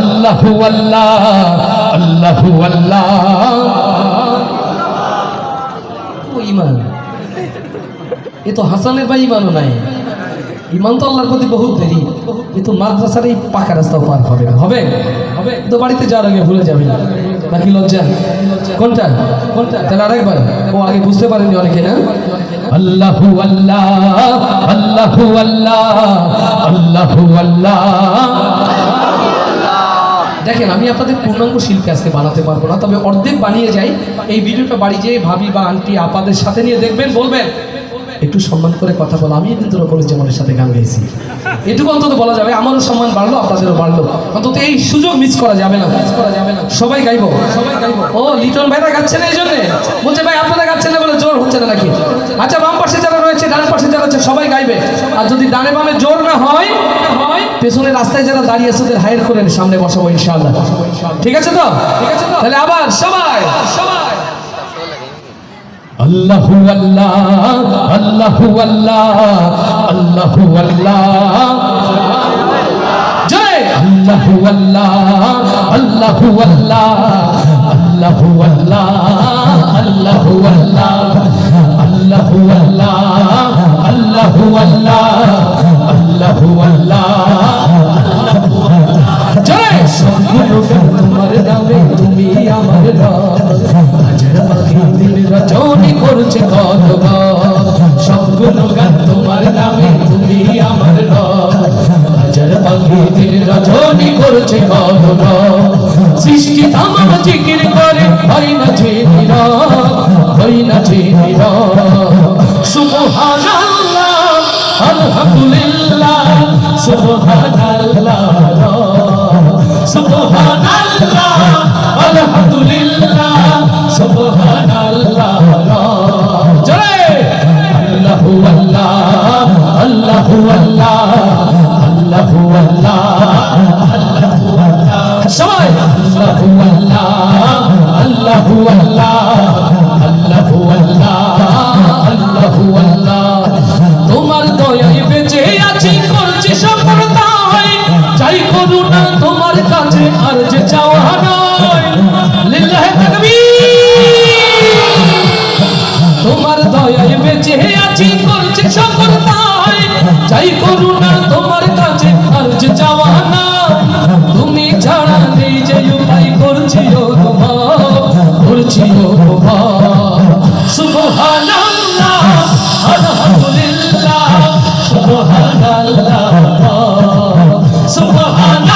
আল্লাহু আল্লাহ আল্লাহু আল্লাহ। ইমান এ তো হাসানের ভাই ইমানও নাই। ইমান তো আল্লাহর প্রতি বহুত দেরি। কিন্তু মাদ্রাসার এই পাকা রাস্তাও পার হবে হবে? হবে। তো বাড়িতে যাওয়ার আগে ভুলে যাবে। নাকি লজ্জা? কোনটা? কোনটা? তাহলে আরেকবার। ও আগে বুঝতে পারেনি অনেকে, না? আল্লাহু আল্লাহ আল্লাহু আল্লাহ আল্লাহু আল্লাহ। দেখেন, আমি আপনাদের পূর্ণাঙ্গ শিল্পী আজকে বানাতে পারব না, তবে অর্ধেক বানিয়ে যাই। এই ভিডিওটা বাড়ি যেয়ে ভাবি বা আন্টি, আপাদের সাথে নিয়ে দেখবেন, বলবেন। একটু সম্মান করে কথা বলো আমিও কিন্তু রকমের জামানের সাথে গান গাইছি এটুকু অন্তত বলা যাবে, আমারও সম্মান বাড়লো, আপনাদেরও বাড়লো। অন্তত এই সুযোগ মিস করা যাবে না। মিস করা যাবে না সবাই গাইবো। সবাই গাইবো ও, লিটন ভাইরা গাচ্ছে না এই জন্যে বলছে, ভাই, আপনারা গাচ্ছেন না বলে জোর হচ্ছে না নাকি? আচ্ছা বাম পাশে যারা রয়েছে, ডান পাশে যারা আছে সবাই গাইবে। আর যদি ডানে বামে জোর না হয় পেছনে রাস্তায় যারা দাঁড়িয়ে আছে ওদের হায়ার করেন সামনে বসাবো ইনশাআল্লাহ। ঠিক আছে তো? ঠিক আছে তাহলে আবার সবাই সবাই। আল্লাহু আল্লাহ আল্লাহু আল্লাহ আল্লাহু আল্লাহ। জয়! আল্লাহু আল্লাহ আল্লাহু আল্লাহ আল্লাহু আল্লাহ আল্লাহু আল্লাহ আল্লাহু আল্লাহ আল্লাহু আল্লাহ আল্লাহু আল্লাহ। গান তোমার নামে তুমি আমার হাজার পাখি দিন রচনি করছে কত সবগুলো গান তোমার নামে তুমি আমার হাজার সুবহানাল্লাহ, আলহামদুলিল্লাহ, সুবহানাল্লাহ। আল্লাহু আল্লাহ আল্লাহু সবাই আল্লাহু আল্লাহ আল্লাহু আল্লাহ আল্লাহু আল্লাহ তোমার দয়ায় বেঁচে আছি করছি সফলতায় চাই করুণা তোমার কাছে আর যে চাওয়া নয় দয়ায় বেঁচে আছি, করছে সকল তাই যাই করুণা তোমার কাছে আর যে যাওয়া না। তুমি ছাড়া নেই যে উপায় করছি ও তোমার, করছি ও তোমার। সুবহানাল্লাহ, আলহামদুলিল্লাহ, সুবহানাল্লাহ সুবহানাল্লাহ।